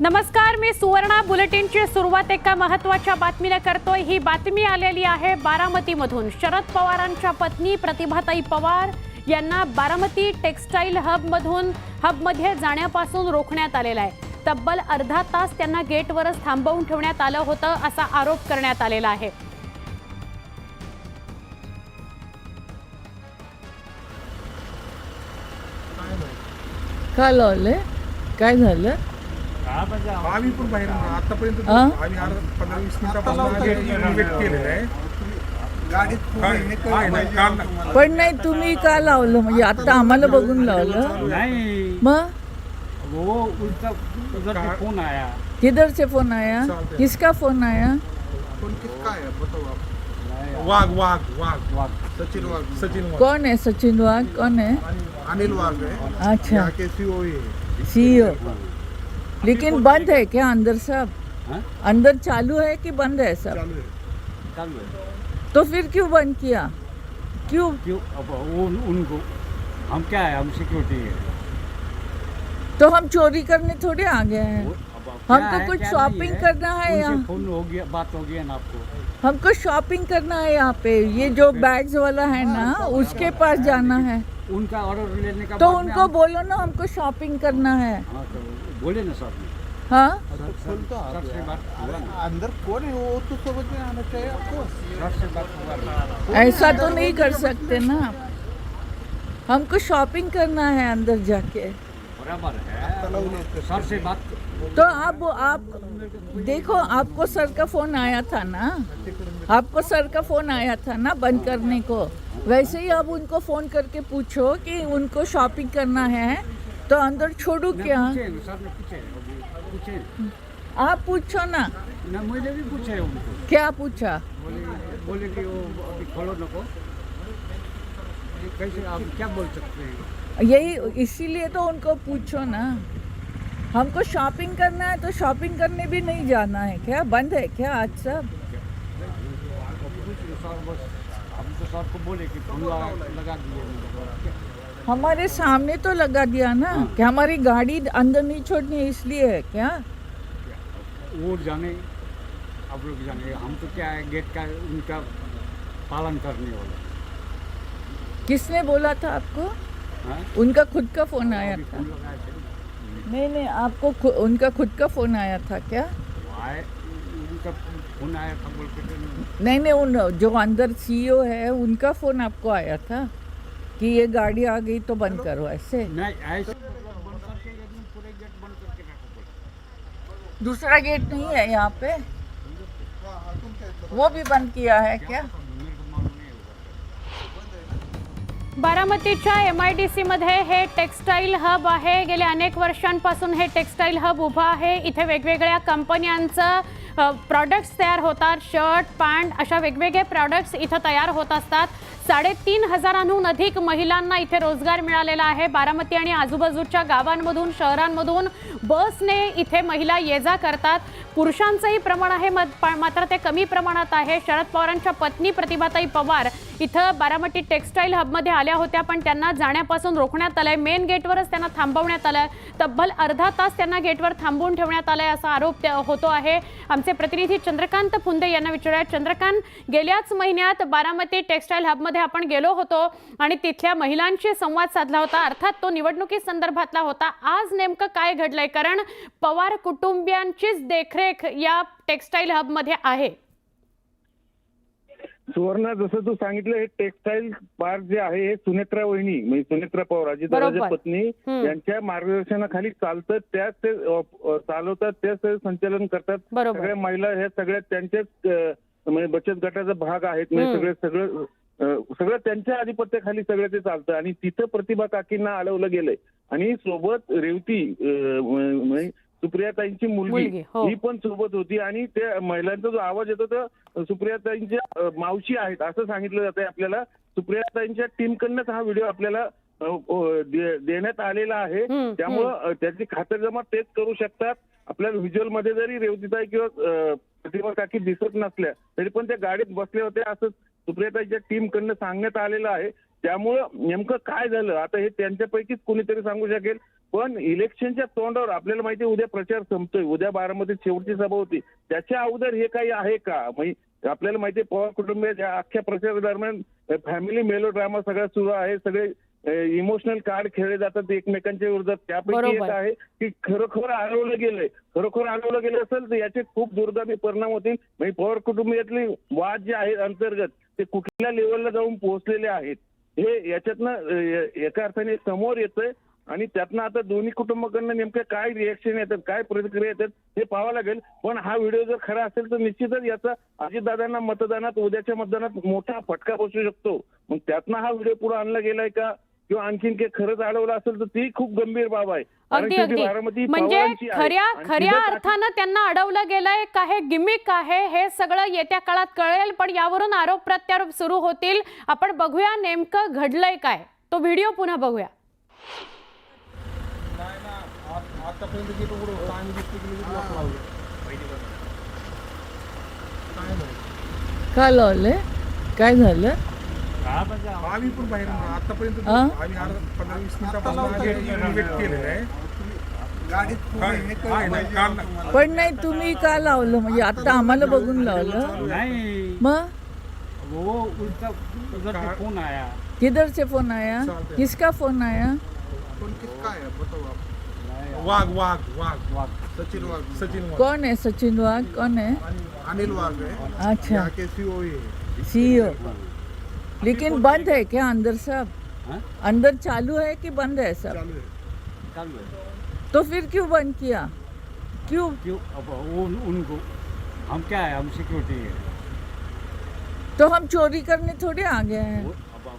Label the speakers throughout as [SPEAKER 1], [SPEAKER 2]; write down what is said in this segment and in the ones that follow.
[SPEAKER 1] नमस्कार मी सुवर्णा. बुलेटिनची सुरुवात एका महत्त्वाच्या बातमीला करतोय. ही बातमी आलेली आहे बारामतीमधून. शरद पवारांच्या पत्नी प्रतिभाताई पवार यांना बारामती टेक्स्टाईल हबमधून हबमध्ये जाण्यापासून रोखण्यात आलेलं आहे. तब्बल अर्धा तास त्यांना गेटवरच थांबवून ठेवण्यात आलं होतं असा आरोप करण्यात आलेला आहे.
[SPEAKER 2] का लावलंय काय झालं?
[SPEAKER 3] आम्ही पण बाहेर आतापर्यंत
[SPEAKER 2] हा?
[SPEAKER 3] आम्ही अर्धा पंधरा वीस मिनिटापासून वेट केलेलं आहे
[SPEAKER 4] गाडीत.
[SPEAKER 2] पण नाही तुम्ही का लावलं? म्हणजे आता आम्हाला बघून लावलं.
[SPEAKER 5] नहीं.
[SPEAKER 2] मग?
[SPEAKER 5] वो उल्टा उधर से फोन आया.
[SPEAKER 2] किधर से फोन आया?
[SPEAKER 3] चालतंय.
[SPEAKER 2] किसका फोन आया?
[SPEAKER 4] आहे
[SPEAKER 3] वाघ वाघ वाघ.
[SPEAKER 5] वाह,
[SPEAKER 4] सचिन वाघ.
[SPEAKER 3] सचिन वाघ.
[SPEAKER 2] कौन है सचिन वाघ? कौन है
[SPEAKER 4] अनिल वाघ है
[SPEAKER 2] अच्छा.
[SPEAKER 4] के सीओ है
[SPEAKER 2] सीईओ. लेकिन बंद है क्या अंदर सब?
[SPEAKER 5] हाँ?
[SPEAKER 2] अंदर चालू है कि बंद है सब?
[SPEAKER 3] चालू आहे
[SPEAKER 5] चालू है।
[SPEAKER 2] तो फिर क्यों बंद किया? क्यों?
[SPEAKER 5] क्यों? अब वो उन, उनको हम क्या है? हम सिक्योरिटी है।
[SPEAKER 2] तो हम चोरी करने थोड़े आ गए हैं। हमको
[SPEAKER 5] है,
[SPEAKER 2] कुछ शॉपिंग करना है यहाँ।
[SPEAKER 5] फ़ोन हो गया बात हो गया ना आपको।
[SPEAKER 2] हमको शॉपिंग करना है यहाँ पे। ये जो बैग्स वाला है ना उसके पास जाना है।
[SPEAKER 5] उनका ऑर्डर लेने का
[SPEAKER 2] तो उनको बोलो ना हमको शॉपिंग करना है।
[SPEAKER 5] हाँ तो बोले ना सर ने
[SPEAKER 2] हाँ?
[SPEAKER 5] सर सर से बात हुआ ना
[SPEAKER 4] अंदर कौन है वो तो समझ में आना चाहिए आपको
[SPEAKER 5] सर से बात हुआ ना
[SPEAKER 2] ऐसा तो नहीं कर सकते ना। हमको शॉपिंग करना है अंदर जाके।
[SPEAKER 5] बराबर है। सर से बात
[SPEAKER 2] तो अब आप देखो आपको सर का फ़ोन आया था ना? आपको सर का फ़ोन आया था ना बंद करने को? वैसे ही आप उनको फ़ोन करके पूछो कि उनको शॉपिंग करना है तो अंदर छोड़ू क्या?
[SPEAKER 5] ना, ने
[SPEAKER 2] आप पूछो ना।
[SPEAKER 5] ना मैंने भी पूछे उनको।
[SPEAKER 2] क्या पूछा?
[SPEAKER 5] बोले बोले कि वो अभी खोलो नको ये कैसे आप क्या बोल सकते हैं?
[SPEAKER 2] यही इसीलिए तो उनको पूछो ना। हमको शॉपिंग करना है तो शॉपिंग करने भी नहीं जाना है क्या? बंद है क्या आज सब?
[SPEAKER 5] हम तो सर को बोले कि लगा लगा दिए?
[SPEAKER 2] हमारे सामने तो लगा दिया ना कि हमारी गाड़ी अंदर नहीं छोड़नी है इसलिए है क्या?
[SPEAKER 5] वो जाने आप लोग जाने हम तो क्या है गेट का उनका पालन करने वाले।
[SPEAKER 2] किसने बोला था आपको?
[SPEAKER 5] हाँ?
[SPEAKER 2] उनका खुद का फ़ोन आया था। नहीं नहीं आपको खु- उनका खुद का फ़ोन आया था क्या?
[SPEAKER 5] आए उनका फ़ोन आया था बोल
[SPEAKER 2] नहीं नहीं उन जो अंदर सीईओ है उनका फ़ोन आपको आया था? कि ये गाड़ी आ गई तो बंद करो ऐसे?
[SPEAKER 5] नहीं ऐसे बंद करके एकदम पूरे गेट बंद करके रखो बोले
[SPEAKER 2] दूसरा गेट नहीं है यहाँ पे? वो भी बंद किया है क्या?
[SPEAKER 1] बारामतीच्या एम आय डी सीमध्ये हे टेक्स्टाईल हब आहे. गेल्या अनेक वर्षांपासून हे टेक्स्टाईल हब उभं आहे. इथे वेगवेगळ्या कंपन्यांचं प्रॉडक्ट्स तयार होतात. शर्ट पॅन्ट अशा वेगवेगळे प्रॉडक्ट्स इथं तयार होत असतात. साडेतीन हजारांहून अधिक महिलांना इथे रोजगार मिळालेला आहे. बारामती आणि आजूबाजूच्या गावांमधून शहरांमधून बसने इथे महिला ये जा करतात. पुरुषांचंही प्रमाण आहे मत- मात्र ते कमी प्रमाणात आहे. शरद पवारांच्या पत्नी प्रतिभाताई पवार इथं बारामती टेक्स्टाईल हबमध्ये आल्या होत्या पण त्यांना जाण्यापासून रोखण्यात आलंय. मेन गेटवरच त्यांना थांबवण्यात आलंय. तब्बल अर्धा तास त्यांना गेटवर थांबवून ठेवण्यात आलाय असा आरोप होतो आहे. आमचे प्रतिनिधी चंद्रकांत फुंदे यांना विचारूया. चंद्रकांत गेल्याच महिन्यात बारामती टेक्स्टाईल हबमध्ये आपण गेलो होतो आणि तिथल्या महिलांशी संवाद साधला होता. अर्थात तो निवडणुकी संदर्भातला होता. आज नेमकं काय घडलंय? कारण पवार कुटुंबियांचीच देखरेख या टेक्स्टाईल हबमध्ये आहे.
[SPEAKER 6] सुवर्णा जसं तू सांगितलं हे टेक्सटाईल पार्क जे आहे हे सुनेत्रा वहिनी म्हणजे सुनेत्रा पवार अजितदादाच्या
[SPEAKER 1] बरोबर.
[SPEAKER 6] पत्नी. यांच्या मार्गदर्शनाखाली चालतात त्याच ते चालवतात त्याच ते संचालन करतात. सगळ्या महिला ह्या सगळ्या त्यांच्याच म्हणजे बचत गटाचा भाग आहेत म्हणजे. सगळे सगळं सगळं त्यांच्या आधिपत्याखाली सगळं ते चालतं आणि तिथं प्रतिभा काकींना अडवलं गेलंय आणि सोबत रेवती म्हणजे सुप्रियाताईंची
[SPEAKER 1] मुलगी, हो.
[SPEAKER 6] ही पण सोबत होती आणि त्या महिलांचा जो आवाज येतो तो सुप्रियाताईंच्या मावशी आहेत असं सांगितलं जात आहे आपल्याला. सुप्रियाताईंच्या टीमकडनंच हा व्हिडिओ आपल्याला देण्यात आलेला आहे. त्यामुळं त्याची खातरजमा तेच करू शकतात. आपल्याला व्हिज्युअलमध्ये जरी रेवतीताई किंवा प्रतिभा काकी दिसत नसल्या तरी पण त्या गाडीत बसले होते असं सुप्रियाताईच्या टीम कडनं सांगण्यात आलेलं आहे. त्यामुळं नेमकं काय झालं? आता हे त्यांच्यापैकीच कोणीतरी सांगू शकेल. पण इलेक्शनच्या तोंडावर आपल्याला माहिती उद्या प्रचार संपतोय. उद्या बारामतीत शेवटची सभा होती. त्याच्या अगोदर हे काही आहे का? म्हणजे आपल्याला माहिती पवार कुटुंबियाच्या अख्ख्या प्रचारादरम्यान फॅमिली मेलो ड्रामा सगळा सुरू आहे. सगळे इमोशनल कार्ड खेळले जातात एकमेकांच्या विरोधात. त्यापैकी. एक आहे की खरोखर अडवलं गेलंय. खरोखर अडवलं गेलं असेल तर याचे खूप दुर्गामी परिणाम होतील. म्हणजे पवार कुटुंबियातले वाद जे आहेत अंतर्गत ते कुठल्या लेवलला जाऊन पोहोचलेले आहेत? हे याच्यातनं एका अर्थाने समोर येतंय. आणि त्यातनं आता दोन्ही कुटुंबाकडनं नेमकं काय रिएक्शन येतात काय प्रतिक्रिया येतात हे पाहावं लागेल. पण हा व्हिडिओ जर खरा असेल तर निश्चितच याचा अजितदादांना मतदानात उद्याच्या मतदानात मोठा फटका बसू शकतो. मग त्यातनं हा व्हिडिओ पुढे आणला गेलाय का? किंवा आणखीन काही खरंच अडवलं असेल तर ती खूप गंभीर बाब आहे.
[SPEAKER 1] अगदी अगदी. म्हणजे. खऱ्या खऱ्या अर्थानं त्यांना अडवलं गेलंय का? हे गिमिक आहे. हे सगळं येत्या काळात कळेल. पण यावरून आरोप प्रत्यारोप सुरू होतील. आपण बघूया नेमकं घडलंय काय. तो व्हिडिओ पुन्हा बघूया.
[SPEAKER 3] आतापर्यंत गेट उघडं होतं आम्ही दिसतो की लगेच lock लावलं. काय नाही
[SPEAKER 2] का लावलंय काय झालं?
[SPEAKER 3] आम्ही पण बाहेर आतापर्यंत
[SPEAKER 2] हा?
[SPEAKER 3] आम्ही अर्धा पंधरा वीस मिनिटापासून इन्व्हेट केलेलं आहे काय-
[SPEAKER 4] हे.
[SPEAKER 3] नाही.
[SPEAKER 2] पण नाही तुम्ही का लावलं? म्हणजे आता आम्हाला बघून लावलं.
[SPEAKER 5] नहीं.
[SPEAKER 2] मग?
[SPEAKER 5] वो उल्टा उधर से फोन आया.
[SPEAKER 2] किधर से फोन आया. किसका फोन आया?
[SPEAKER 4] फोन किसका है बताओ आप.
[SPEAKER 3] वाघ वाघ वाघ।
[SPEAKER 5] वाह,
[SPEAKER 4] सचिन वाघ।
[SPEAKER 3] सचिन वाघ।
[SPEAKER 2] कौन है सचिन वाघ? कौन है?
[SPEAKER 4] अनिल वाघ है।
[SPEAKER 2] अच्छा।
[SPEAKER 4] यहाँ के सीओ है।
[SPEAKER 2] सीईओ लेकिन बंद है क्या अंदर सब?
[SPEAKER 5] हाँ?
[SPEAKER 2] अंदर चालू है कि बंद है सब?
[SPEAKER 3] चालू
[SPEAKER 5] है।
[SPEAKER 2] तो फिर क्यों बंद किया? क्यों?
[SPEAKER 5] क्यों? अब वो उन, उनको हम क्या है? हम सिक्योरिटी है।
[SPEAKER 2] तो हम चोरी करने थोड़े आ गए हैं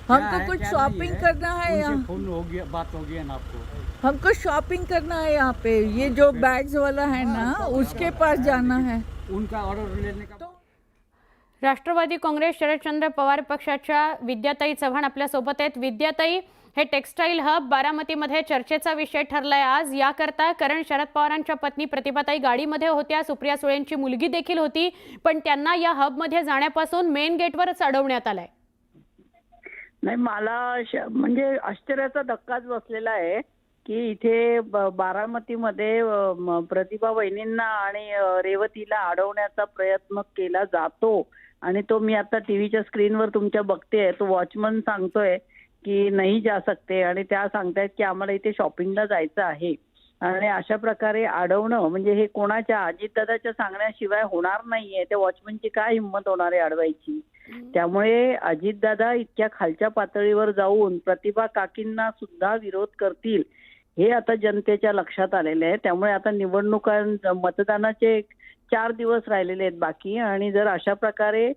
[SPEAKER 2] हमको कुछ शॉपिंग? करना है यहाँ।
[SPEAKER 5] फोन हो गया बात हो गया ना आपको।
[SPEAKER 2] हमको शॉपिंग करना है यहाँ पे। ये जो बैग्स वाला है ना उसके पास जाना है।
[SPEAKER 5] उनका ऑर्डर लेने का
[SPEAKER 1] राष्ट्रवादी काँग्रेस शरदचंद्र पवार पक्षाच्या विद्याताई चव्हाण आपल्यासोबत आहेत. विद्याताई हे टेक्स्टाईल हब बारामतीमध्ये चर्चेचा विषय ठरलाय आज. याकरता कारण शरद पवारांच्या पत्नी प्रतिभाताई गाडीमध्ये होत्या. सुप्रिया सुळेंची मुलगी देखील होती. पण त्यांना या हबमध्ये जाण्यापासून मेन गेटवरच अडवण्यात आलंय.
[SPEAKER 7] नाही मला श- म्हणजे आश्चर्याचा धक्काच बसलेला आहे की इथे ब- बारामतीमध्ये प्रतिभा वहिनींना आणि रेवतीला अडवण्याचा प्रयत्न केला जातो. आणि तो मी आता टीव्हीच्या स्क्रीनवर तुमच्या बघतेय तो वॉचमन सांगतोय की नाही जा सकते. आणि त्या सांगतायत की आम्हाला इथे शॉपिंगला जायचं आहे. आणि अशा प्रकारे अडवणं म्हणजे हे कोणाच्या अजितदादाच्या सांगण्याशिवाय होणार नाहीये. त्या वॉचमनची काय हिंमत होणार आहे अडवायची? त्यामुळे अजितदादा इतक्या खालच्या पातळीवर जाऊन प्रतिभा काकींना सुद्धा विरोध करतील हे आता जनतेच्या लक्षात आलेले आहे. त्यामुळे आता निवडणुका मतदानाचे चार दिवस राहिलेले आहेत बाकी आणि जर अशा प्रकारे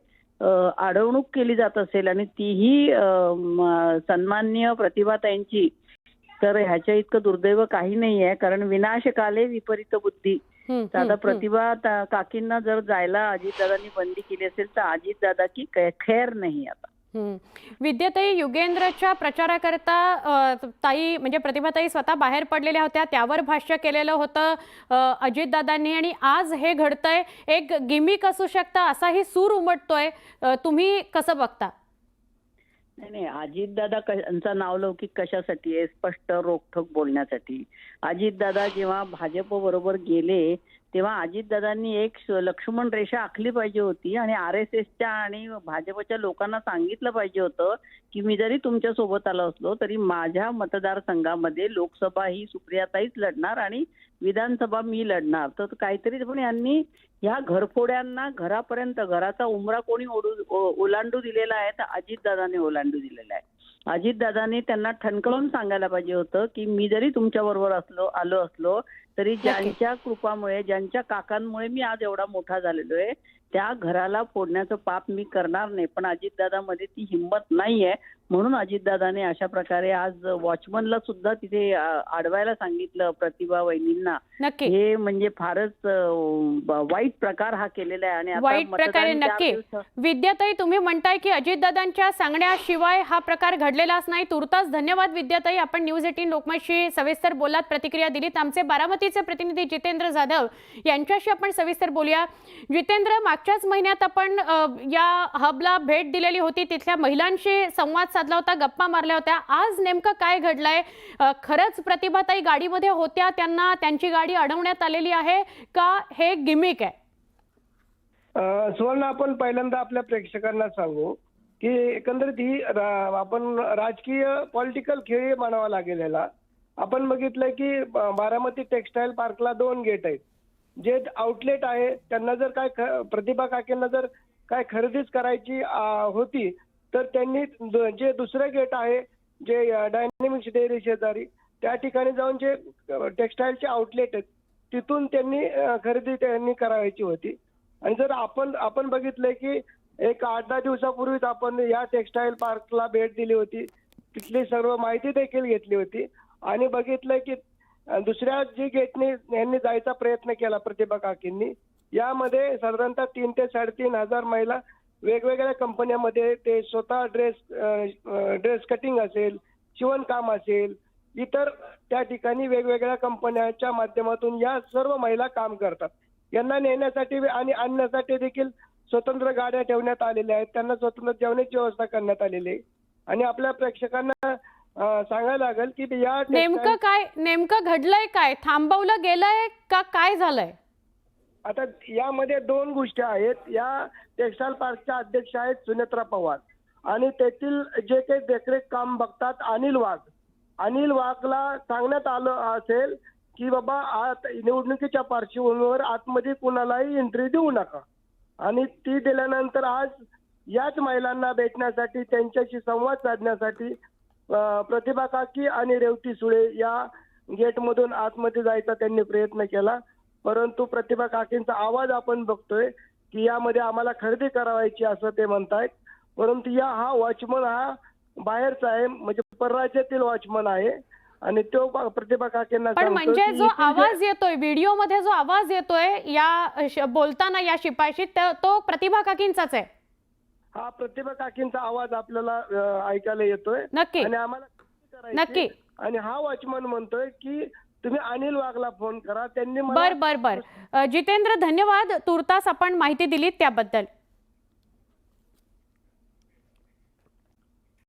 [SPEAKER 7] अडवणूक केली जात असेल आणि तीही अ, प्रतिभा त्यांची तर ह्याच्या इतकं दुर्दैव काही नाही आहे कारण विनाशकाले विपरीत बुद्धी तर आता. प्रतिभा काकींना जर जायला अजितदादांनी बंदी केली असेल तर अजितदादा की कै- खैर नाही आता.
[SPEAKER 1] विद्याताई युगेंद्रच्या प्रचाराकरता ताई म्हणजे प्रतिभाताई स्वतः बाहेर पडलेल्या होत्या. त्यावर भाष्य केलेलं होतं अजितदादांनी. आणि आज हे घडतंय. एक गिमिक असू शकतं असाही सूर उमटतोय. तुम्ही कसं बघता?
[SPEAKER 7] नाही नाही. अजितदादा यांचा नावलौकिक कशासाठी आहे? स्पष्ट रोखठोक बोलण्यासाठी. अजितदादा जेव्हा भाजप बरोबर गेले तेव्हा अजितदादांनी एक लक्ष्मण रेषा आखली पाहिजे होती आणि आर एस एसच्या आणि भाजपच्या लोकांना सांगितलं पाहिजे होतं की मी जरी तुमच्यासोबत आलो असलो तरी माझ्या मतदारसंघामध्ये लोकसभा ही सुप्रियाताईच लढणार आणि विधानसभा मी लढणार. तर काहीतरी पण यांनी ह्या घरफोड्यांना घरापर्यंत घराचा उमरा कोणी ओढू ओलांडू दिलेला आहे तर अजितदादाने ओलांडू दिलेला आहे. अजितदादांनी त्यांना ठणकळून सांगायला पाहिजे होतं की मी जरी तुमच्या बरोबर असलो आलो असलो तरी ज्यांच्या कृपामुळे ज्यांच्या काकांमुळे मी आज एवढा मोठा झालेलो आहे त्या घराला फोडण्याचं पाप मी करणार नाही. पण अजितदादामध्ये ती हिंमत नाहीये. म्हणून अजितदादाने अशा प्रकारे आज वॉचमनला सुद्धा तिथे अडवायला सांगितलं प्रतिभा वहिनींना. हे म्हणजे फारच वाईट प्रकार हा केलेला आहे आणि
[SPEAKER 1] वाईट प्रकारे नक्की. विद्याताई तुम्ही म्हणताय की अजितदादांच्या सांगण्याशिवाय हा प्रकार घडलेलाच नाही. तुर्तास धन्यवाद विद्याताई. आपण न्यूज एटीन लोकमतशी सविस्तर बोलात प्रतिक्रिया दिलीत. आमचे बारामतीचे प्रतिनिधी जितेंद्र जाधव यांच्याशी आपण सविस्तर बोलूया. जितेंद्र मागच्याच महिन्यात आपण या हबला भेट दिलेली होती. तिथल्या महिलांशी संवाद साधला होता गप्पा मारल्या होत्या. आज नेमकं काय घडलंय? खरंच प्रतिभाताई गाडीमध्ये होत्या त्यांना त्यांची गाडी अडवण्यात आलेली आहे का? हे गिमिक आहे.
[SPEAKER 8] सुवर्ण आपण पहिल्यांदा आपल्या प्रेक्षकांना सांगू की एकंदरीत ही आपण राजकीय पॉलिटिकल खेळ म्हणावा लागेल याला आपण बघितलंय की बारामती टेक्सटाईल पार्कला दोन गेट आहेत. जे आउटलेट आहे त्यांना जर काय प्रतिभा काकेंना जर काय खरेदीच करायची होती तर त्यांनी जे दुसरं गेट आहे जे डायनेमिक्स डेअरी शेजारी त्या ठिकाणी जाऊन जे टेक्सटाईलचे आउटलेट आहेत तिथून त्यांनी खरेदी त्यांनी करायची होती. आणि जर आपण आपण बघितलंय की एक आठ दहा दिवसापूर्वीच आपण या टेक्सटाईल पार्कला भेट दिली होती. तिथली सर्व माहिती देखील घेतली होती. आणि बघितलंय की दुसऱ्या जी गेटने यांनी जायचा प्रयत्न केला प्रतिभा काकींनी यामध्ये साधारणतः तीन ते साडेतीन हजार महिला वेगवेगळ्या कंपन्यामध्ये ते स्वतः ड्रेस ड्रेस कटिंग असेल शिवणकाम असेल इतर त्या ठिकाणी वेगवेगळ्या कंपन्यांच्या माध्यमातून या सर्व महिला काम करतात. यांना नेण्यासाठी आणि आणण्यासाठी देखील स्वतंत्र गाड्या ठेवण्यात आलेल्या आहेत. त्यांना स्वतंत्र जेवणाची व्यवस्था करण्यात आलेली आहे. आणि आपल्या प्रेक्षकांना सांगायला लागेल की या
[SPEAKER 1] नेमकं काय नेमकं घडलंय काय? थांबवलं गेलंय का? काय झालंय?
[SPEAKER 8] आता यामध्ये दोन गोष्टी आहेत. या टेक्सटाईल पार्कच्या अध्यक्ष आहेत सुनेत्रा पवार आणि तेथील जे काही देखरेख काम बघतात अनिल वाघ. अनिल वाघला सांगण्यात आलं असेल की बाबा आत निवडणुकीच्या पार्श्वभूमीवर आतमध्ये कुणालाही एंट्री देऊ नका. आणि ती दिल्यानंतर आज याच महिलांना भेटण्यासाठी त्यांच्याशी संवाद साधण्यासाठी प्रतिभा काकी आणि रेवती सुळे या गेटमधून आतमध्ये जायचा त्यांनी प्रयत्न केला. परंतु प्रतिभा काकींचा आवाज आपण बघतोय की यामध्ये आम्हाला खरेदी करावायची असं ते म्हणतायत. परंतु या हा वॉचमन हा बाहेरचा आहे म्हणजे परराज्यातील वॉचमन आहे. आणि तो प्रतिभा काकींना
[SPEAKER 1] पण म्हणजे जो आवाज येतोय व्हिडिओमध्ये जो आवाज येतोय या बोलताना या शिपाशीत त- प्रतिभा काकींचाच आहे.
[SPEAKER 8] हा प्रतिभा काकींचा आवाज आपल्याला ऐकायला येतोय.
[SPEAKER 1] नक्की.
[SPEAKER 8] आणि आम्हाला.
[SPEAKER 1] नक्की.
[SPEAKER 8] आणि हा वॉचमन म्हणतोय की तुम्ही अनिल वाघला फोन करा त्यांनी मला
[SPEAKER 1] बर बर बर. अ, जितेंद्र धन्यवाद. तुर्तास आपण माहिती दिलीत त्याबद्दल.